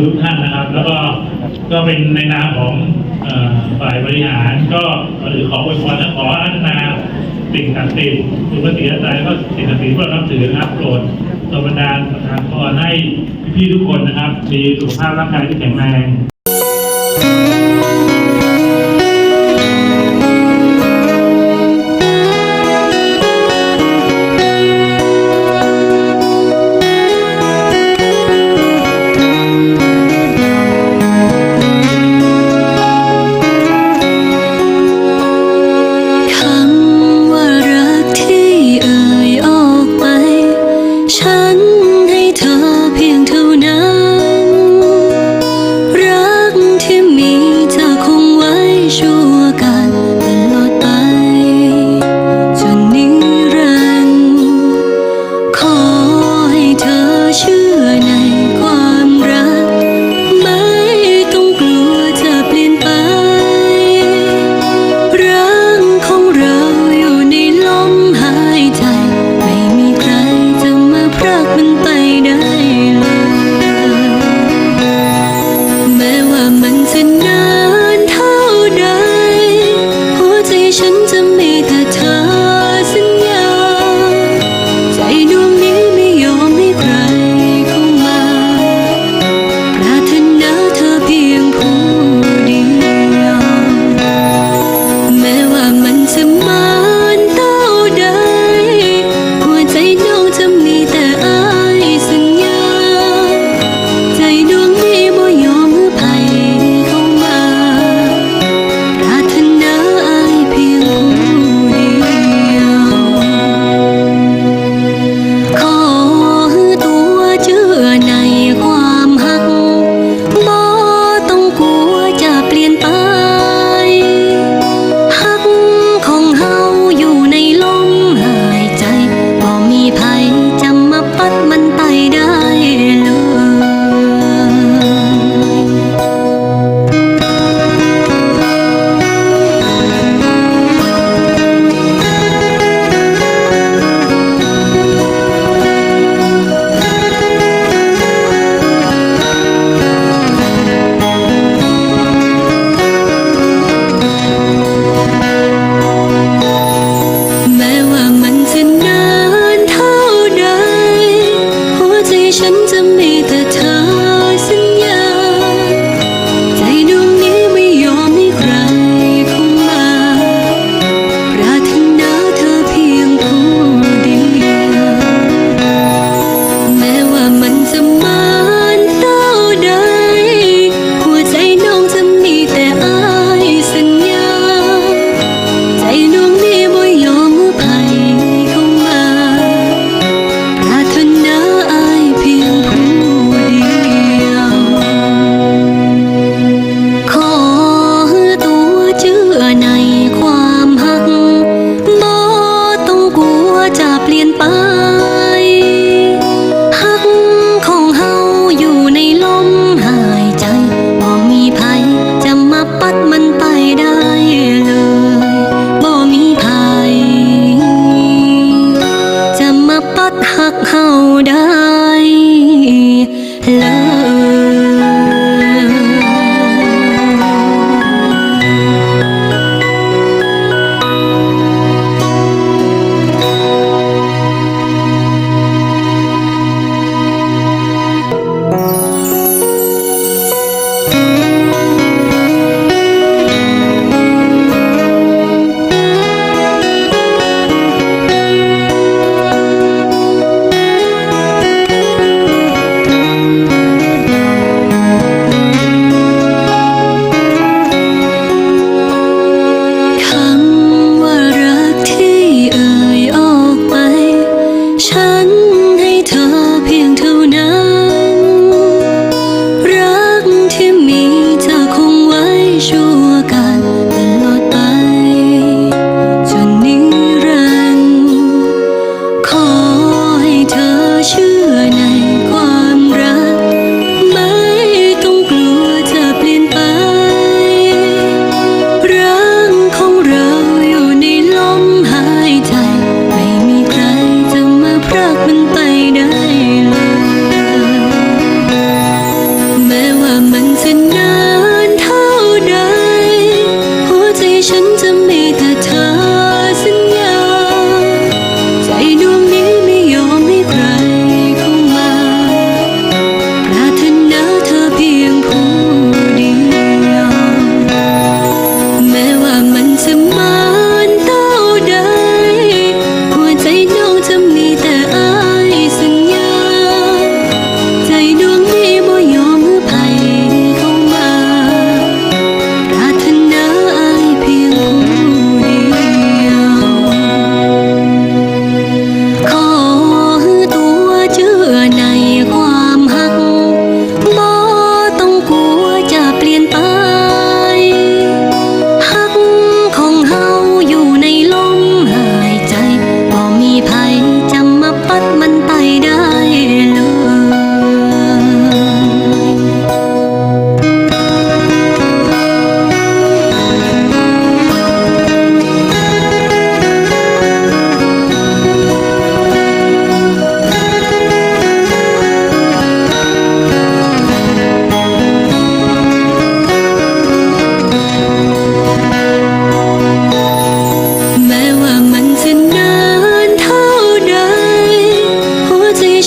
ณทุกท่านนะครับ แล้วก็ก็เป็นในนามของฝ่ายบริหาร ก็หรือขออวยพรและขออารัธนาสิ่งศักดิ์สิทธิ์คุณพระศรีรัตน์ก็สิ่งศักดิ์สิทธิ์ที่เรานับถือนะครับโปรดตบันดาลประทานพรให้พี่ๆทุกคนนะครับ มีสุขภาพร่างกายที่แข็งแรง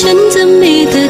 ฉันจะมีแต่